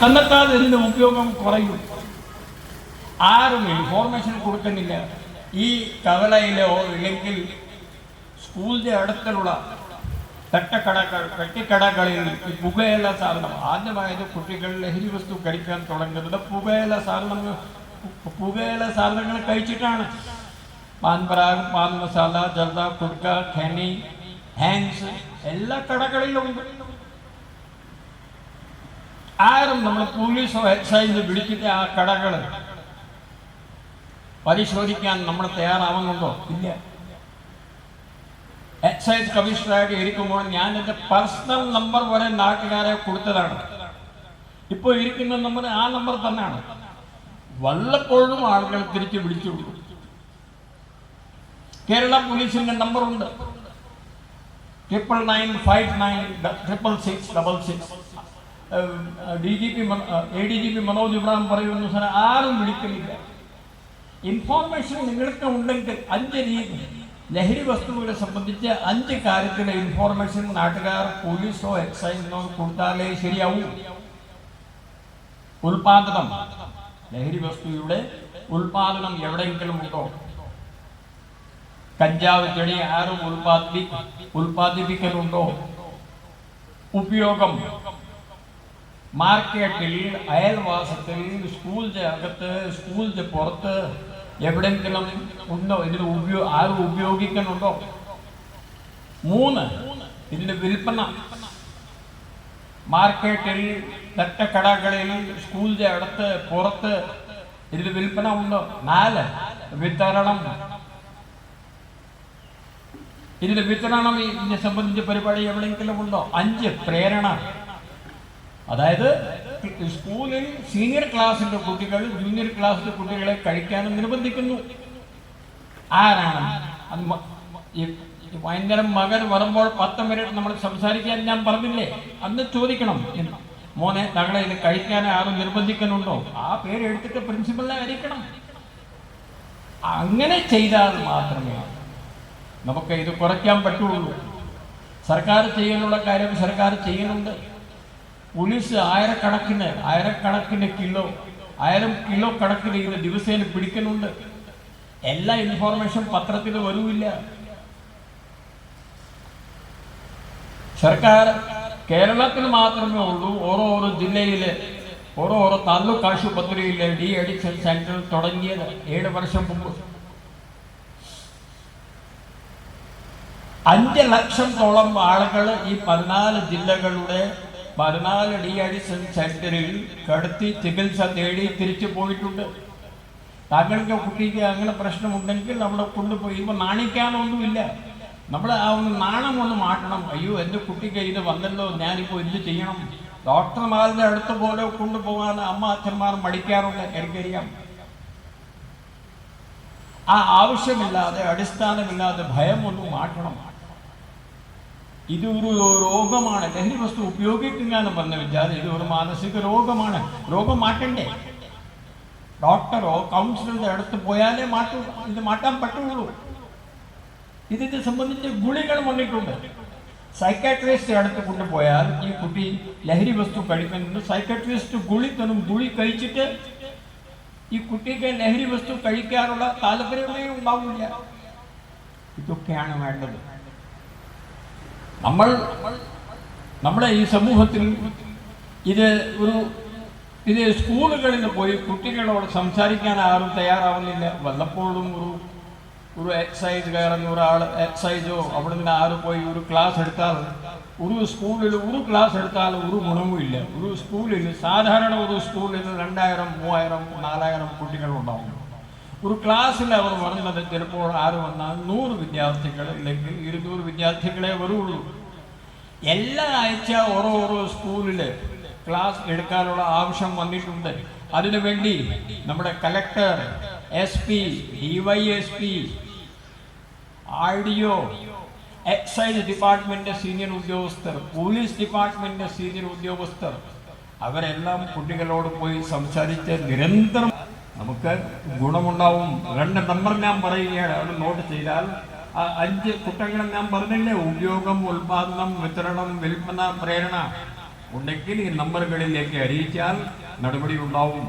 തന്നെത്താൻ ഇതിന്റെ ഉപയോഗം കുറയും. ആരും ഇൻഫോർമേഷൻ കൊടുക്കുന്നില്ല. ഈ കവലയിലോ ഇല്ലെങ്കിൽ സ്കൂളിന്റെ അടുത്തുള്ള തട്ടക്കടകൾ കെട്ടിക്കടകളിൽ പുകയില സാധനം. ആദ്യമായത് കുട്ടികൾ ലഹരി വസ്തു കഴിക്കാൻ തുടങ്ങുന്നത് പുകയില സാധനങ്ങൾ പുകയില സാധനങ്ങൾ കഴിച്ചിട്ടാണ്. പാൻപ്രാഗ് പാൻ മസാല ജർദ കുടുക്ക ഖനി ഹാൻസ് എല്ലാ കടകളിലും ഉണ്ട്. ആരും നമ്മൾ പോലീസോ എക്സൈസ് വിളിക്കുന്ന ആ കടകൾ പരിശോധിക്കാൻ നമ്മൾ തയ്യാറാവുന്നുണ്ടോ? ഇല്ല. എക്സൈസ് കമ്മീഷണറായിട്ട് ഇരിക്കുമ്പോൾ ഞാൻ എന്റെ പേഴ്സണൽ നമ്പർ വരെ നാട്ടുകാരെ കൊടുത്തതാണ്. ഇപ്പോൾ ഇരിക്കുന്ന നമ്പർ ആ നമ്പർ തന്നെയാണ്. വല്ലപ്പോഴും ആളുകൾ തിരിച്ച് വിളിച്ചു കേരള പോലീസിന്റെ നമ്പറുണ്ട് triple nine five nine triple six double six D G P A D G P Manoj Ibrahim പറയുമെന്ന് സാർ ആരും വിളിക്കുന്നില്ല. ഇൻഫോർമേഷൻ നിങ്ങൾക്ക് ഉണ്ടെങ്കിൽ അഞ്ച് രീതി ലഹരി വസ്തുക്കളെ സംബന്ധിച്ച് അഞ്ച് കാര്യത്തിലെ ഇൻഫോർമേഷൻ നാട്ടുകാർ പോലീസോ എക്സൈസിനോ കൊടുത്താലേ ശരിയാവൂ. ഉൽപാദനം. ലഹരി വസ്തുയുടെ ഉൽപാദനം എവിടെയെങ്കിലും ഉണ്ടോ? കഞ്ചാവ് ചെടി ആരും ഉൽപാദിപ്പി ഉൽപാദിപ്പിക്കലുണ്ടോ? ഉപയോഗം. മാർക്കറ്റിൽ അയൽവാസത്തിൽ സ്കൂളിന്റെ അകത്ത് സ്കൂളിന്റെ പുറത്ത് എവിടെയെങ്കിലും ഉണ്ടോ? ഇതിന് ഉപയോ ആരും ഉപയോഗിക്കുന്നുണ്ടോ? മൂന്ന് ഇതിന്റെ വിൽപ്പന. മാർക്കറ്റിൽ തട്ടക്കടകളിൽ സ്കൂളിന്റെ അടുത്ത് പുറത്ത് ഇതിന് വിൽപ്പന ഉണ്ടോ? നാല് വിതരണം. ഇതിന്റെ വിതരണം ഇതിനെ സംബന്ധിച്ച പരിപാടി എവിടെയെങ്കിലും ഉണ്ടോ? അഞ്ച് പ്രേരണ. അതായത് സ്കൂളിൽ സീനിയർ ക്ലാസ്സിന്റെ കുട്ടികൾ ജൂനിയർ ക്ലാസ്സിലെ കുട്ടികളെ കഴിക്കാനും നിർബന്ധിക്കുന്നു. ആരാണ്? വൈകുന്നേരം മകൻ വരുമ്പോൾ പത്ത് മിനിറ്റ് നമ്മൾ സംസാരിക്കാൻ ഞാൻ പറഞ്ഞില്ലേ? അന്ന് ചോദിക്കണം മോനെ തങ്ങളെ ഇത് കഴിക്കാൻ ആരും നിർബന്ധിക്കുന്നുണ്ടോ? ആ പേര് എടുത്തിട്ട് പ്രിൻസിപ്പലിനെ അറിയിക്കണം അങ്ങനെ ചെയ്താൽ മാത്രമേ നമുക്ക് ഇത് കുറയ്ക്കാൻ പറ്റുള്ളൂ. സർക്കാർ ചെയ്യാനുള്ള കാര്യം സർക്കാർ ചെയ്യുന്നുണ്ട്. പോലീസ് ആയിരക്കണക്കിന് ആയിരക്കണക്കിന് കിലോ ആയിരം കിലോ കണക്കിന് ഇത് ദിവസേന പിടിക്കുന്നുണ്ട്. എല്ലാ ഇൻഫോർമേഷൻ പത്രത്തിൽ വരൂല്ല സർക്കാർ കേരളത്തിൽ മാത്രമേ ഉള്ളൂ ഓരോ ഓരോ ജില്ലയിലെ ഓരോ ഓരോ താലൂക്ക് ആശുപത്രിയിലെ ഡി അഡിക്ഷൻ സെന്റർ തുടങ്ങിയത് ഏഴ് വർഷം മുമ്പ്. അഞ്ച് ലക്ഷത്തോളം ആളുകൾ ഈ പതിനാല് ജില്ലകളുടെ പതിനാല് ഡി അഡിക്ഷൻ സെന്ററിൽ കടത്തി ചികിത്സ തേടി തിരിച്ചു പോയിട്ടുണ്ട്. താങ്കൾക്ക് കുട്ടിക്ക് അങ്ങനെ പ്രശ്നമുണ്ടെങ്കിൽ അവിടെ കൊണ്ടുപോയി. ഇപ്പം നാണിക്കാനൊന്നുമില്ല. നമ്മൾ ആ ഒന്ന് നാണം ഒന്ന് മാറ്റണം. അയ്യോ എന്റെ കുട്ടിക്ക് ഇത് വന്നല്ലോ ഞാനിപ്പോൾ എന്ത് ചെയ്യണം? ഡോക്ടർമാരുടെ അടുത്ത് പോലെ കൊണ്ടുപോകാൻ അമ്മ അച്ഛന്മാർ മടിക്കാറുണ്ട് എനിക്കറിയാം. ആ ആവശ്യമില്ലാതെ അടിസ്ഥാനമില്ലാതെ ഭയം ഒന്ന് മാറ്റണം. ഇത് ഒരു രോഗമാണ്. ലഹരി വസ്തു ഉപയോഗിക്കുക എന്ന് വിദ്യാർത്ഥി ഇത് ഒരു മാനസിക രോഗമാണ്. രോഗം മാറ്റണ്ടേ? ഡോക്ടറോ കൗൺസിലറുടെ അടുത്ത് പോയാലേ മാറ്റൂ ഇത് മാറ്റാൻ പറ്റുള്ളൂ. ഇതിനെ സംബന്ധിച്ച് ഗുളികൾ വന്നിട്ടുണ്ട്. സൈക്കാട്രിസ്റ്റ് അടുത്ത് കൊണ്ടുപോയാൽ ഈ കുട്ടി ലഹരി വസ്തു കഴിക്കുന്നുണ്ട്. സൈക്കാട്രിസ്റ്റ് ഗുളി തന്നും ഗുളി കഴിച്ചിട്ട് ഈ കുട്ടിക്ക് ലഹരി വസ്തു കഴിക്കാനുള്ള താല്പര്യമേ ഉണ്ടാവില്ല. ഇതൊക്കെയാണ് വേണ്ടത്. നമ്മൾ നമ്മുടെ ഈ സമൂഹത്തിൽ ഇത് ഒരു ഇത് സ്കൂളുകളിൽ പോയി കുട്ടികളോട് സംസാരിക്കാൻ ആരും തയ്യാറാവുന്നില്ല. വല്ലപ്പോഴും ഒരു ഒരു എക്സൈസ് കയറുന്ന ഒരാൾ എക്സൈസോ അവിടെ നിന്ന് ആരും പോയി ഒരു ക്ലാസ് എടുത്താൽ ഒരു സ്കൂളിൽ ഒരു ക്ലാസ് എടുത്താൽ ഒരു ഗുണവും ഇല്ല. ഒരു സ്കൂളിൽ സാധാരണ ഒരു സ്കൂളിൽ രണ്ടായിരം മൂവായിരം നാലായിരം കുട്ടികളുണ്ടാവും ഒരു ക്ലാസ്സിൽ അവർ പറഞ്ഞത് ചിലപ്പോൾ ആര് വന്നാൽ നൂറ് വിദ്യാർത്ഥികൾ അല്ലെങ്കിൽ ഇരുന്നൂറ് വിദ്യാർത്ഥികളെ വരുള്ളൂ. എല്ലാ ആഴ്ച ഓരോ ഓരോ സ്കൂളിൽ ക്ലാസ് എടുക്കാനുള്ള ആവശ്യം വന്നിട്ടുണ്ട്. അതിനുവേണ്ടി നമ്മുടെ collector S P D Y S P R D O excise department senior ഉദ്യോഗസ്ഥർ പോലീസ് ഡിപ്പാർട്ട്മെന്റ് സീനിയർ ഉദ്യോഗസ്ഥർ അവരെല്ലാം കുട്ടികളോട് പോയി സംസാരിച്ച് നിരന്തരം നമുക്ക് ഗുണമുണ്ടാവും. രണ്ട് നമ്പർ ഞാൻ പറയുകയാണ് അവിടെ നോട്ട് ചെയ്താൽ അഞ്ച് കുറ്റങ്ങൾ ഞാൻ പറഞ്ഞില്ലേ ഉപയോഗം ഉൽപാദനം വിതരണം വിൽപ്പന പ്രേരണ. ഉണ്ടെങ്കിൽ ഈ നമ്പറുകളിലേക്ക് അറിയിച്ചാൽ നടപടി ഉണ്ടാവും.